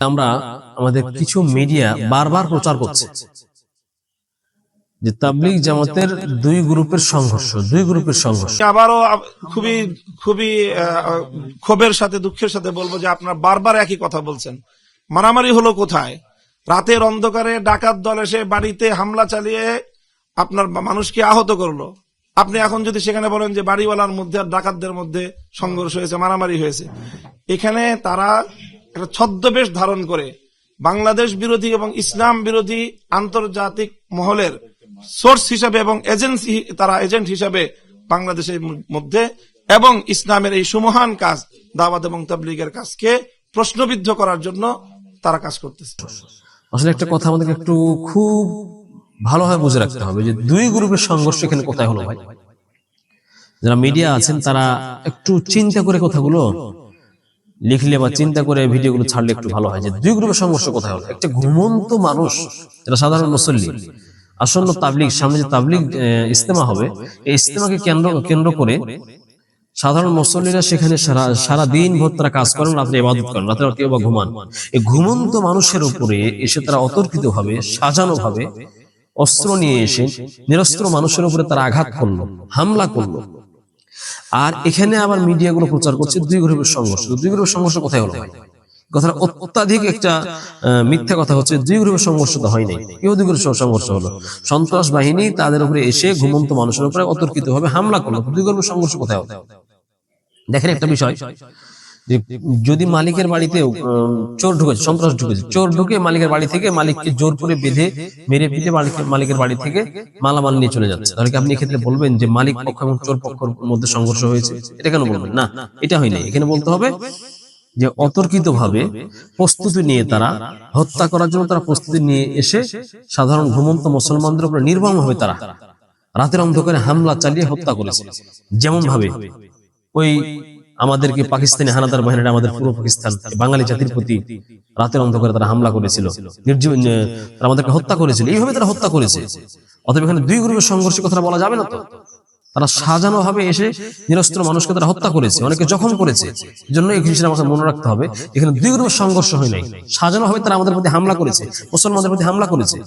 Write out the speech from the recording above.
আমরা আমাদের কিছু মিডিয়া বারবার প্রচার করছে। যে তাবলিগ জামাতের দুই গ্রুপের সংঘর্ষ দুই গ্রুপের সংঘর্ষ। আবারও খুবই খুবই ক্ষোভের সাথে দুঃখের সাথে বলব যে আপনার বারবার একই কথা বলছেন। মারামারি হলো কোথায়? রাতের অন্ধকারে ডাকাত দল এসে বাড়িতে হামলা চালিয়ে আপনার মানুষকে আহত করল। আপনি এখন যদি সেখানে বলেন যে বাড়িওয়ালার মধ্যে আর ডাকাতদের মধ্যে সংঘর্ষ হয়েছে মারামারি হয়েছে এখানে তারা একটা ছদ্মবেশ ধারণ করে বাংলাদেশ বিরোধী এবং ইসলাম বিরোধী আন্তর্জাতিক মহলের সোর্স হিসাবে এবং এজেন্সি তারা এজেন্ট হিসাবে বাংলাদেশের মধ্যে এবং ইসলামের এই সুমহান কাজ, দাওয়াত এবং তাবলিগের কাজকে প্রশ্নবিদ্ধ করার জন্য তারা কাজ করতেছে। আসলে একটা কথা আমাদেরকে একটু খুব ভালোভাবে বুঝে রাখতে হবে যে দুই গ্রুপের সংঘর্ষ এখানে কোথায় হলো ভাই? যারা মিডিয়া আছেন, তারা একটু চিন্তা করে কথাগুলো লিখলে বা চিন্তা করে ভিডিওগুলো ছাড়লে একটু ভালো হয়। যে দুই গ্রুপের সংঘর্ষ কোথায় হলো। একটা ঘুমন্ত মানুষ যারা সাধারণ মুসল্লি। আসন্ন তাবলিগ সামনে যে তাবলিগ ইস্তেমা হবে এই ইস্তেমাকে কেন্দ্র কেন্দ্র করে সাধারণ মুসল্লিরা সেখানে সারা সারা দিন ভোর তারা কাজ করেন রাত্রে ইবাদত করেন রাত্রে কেউ বা ঘুমান। এই ঘুমন্ত মানুষের উপরে এসে তারা অতর্কিত ভাবে সাজানো ভাবে অস্ত্র নিয়ে এসে নিরস্ত্র মানুষের উপরে তারা আঘাত করল হামলা করল। আর এখানে আবার মিডিয়াগুলো প্রচার করছে দুই গ্রুপের সংঘর্ষ। দুই গ্রুপের সংঘর্ষ কোথায় হলো? কথাটা অত্যাধিক একটা আহ, মিথ্যা কথা হচ্ছে। দুই গ্রুপের সংঘর্ষ তো হয় নাই কেউ দুই গ্রুপের সংঘর্ষ হলো। সন্ত্রাস বাহিনী তাদের উপরে এসে ঘুমন্ত মানুষের উপরে অতর্কিত ভাবে হামলা করল। দুই গ্রুপের সংঘর্ষ কোথায় হলো? দেখেন একটা বিষয়। যে যদি মালিকের বাড়িতে চোর ঢুকেছে সন্ত্রাস ঢুকেছে চোর ঢুকে মালিকের বাড়ি থেকে মালিককে জোর করে বেঁধে মেরে পিটে মালিকের বাড়ি থেকে মালামাল নিয়ে চলে যাচ্ছে? তাহলে আপনি এক্ষেত্রে বলবেন যে মালিক পক্ষ এবং চোর পক্ষের মধ্যে সংঘর্ষ হয়েছে? এটা কেন বলবেন? না এটা হয় নাই। এখানে বলতে হবে যে অতর্কিত ভাবে প্রস্তুতি নিয়ে তারা হত্যা করার জন্য তারা প্রস্তুতি নিয়ে এসে সাধারণ ঘুমন্ত মুসলমানদের উপরে নির্মম হবে তারা রাতের অন্ধকারে হামলা চালিয়ে হত্যা করেছে। যেমন ভাবে ওই আমাদেরকে পাকিস্তানি হানাদার বাহিনীরা আমাদের পূর্ব পাকিস্তান বাঙালি জাতির প্রতি রাতের অন্ধকারে তারা হামলা করেছিল। নির্জীব তারা আমাদেরকে হত্যা করেছিল। এইভাবে তারা হত্যা করেছে। অতএব এখানে দুই গ্রুপের সংঘর্ষের কথা বলা যাবে না তো? তারা সাজানো ভাবে এসে নিরস্ত্র মানুষকে তারা হত্যা করেছে। অনেকে জখম করেছে। জন্য এই জিনিসটা আমাকে মনে রাখতে হবে। এখানে দুই গ্রুপের সংঘর্ষ হয় নাই। সাজানো ভাবে তারা আমাদের প্রতি হামলা করেছে। মুসলমানদের প্রতি হামলা করেছে।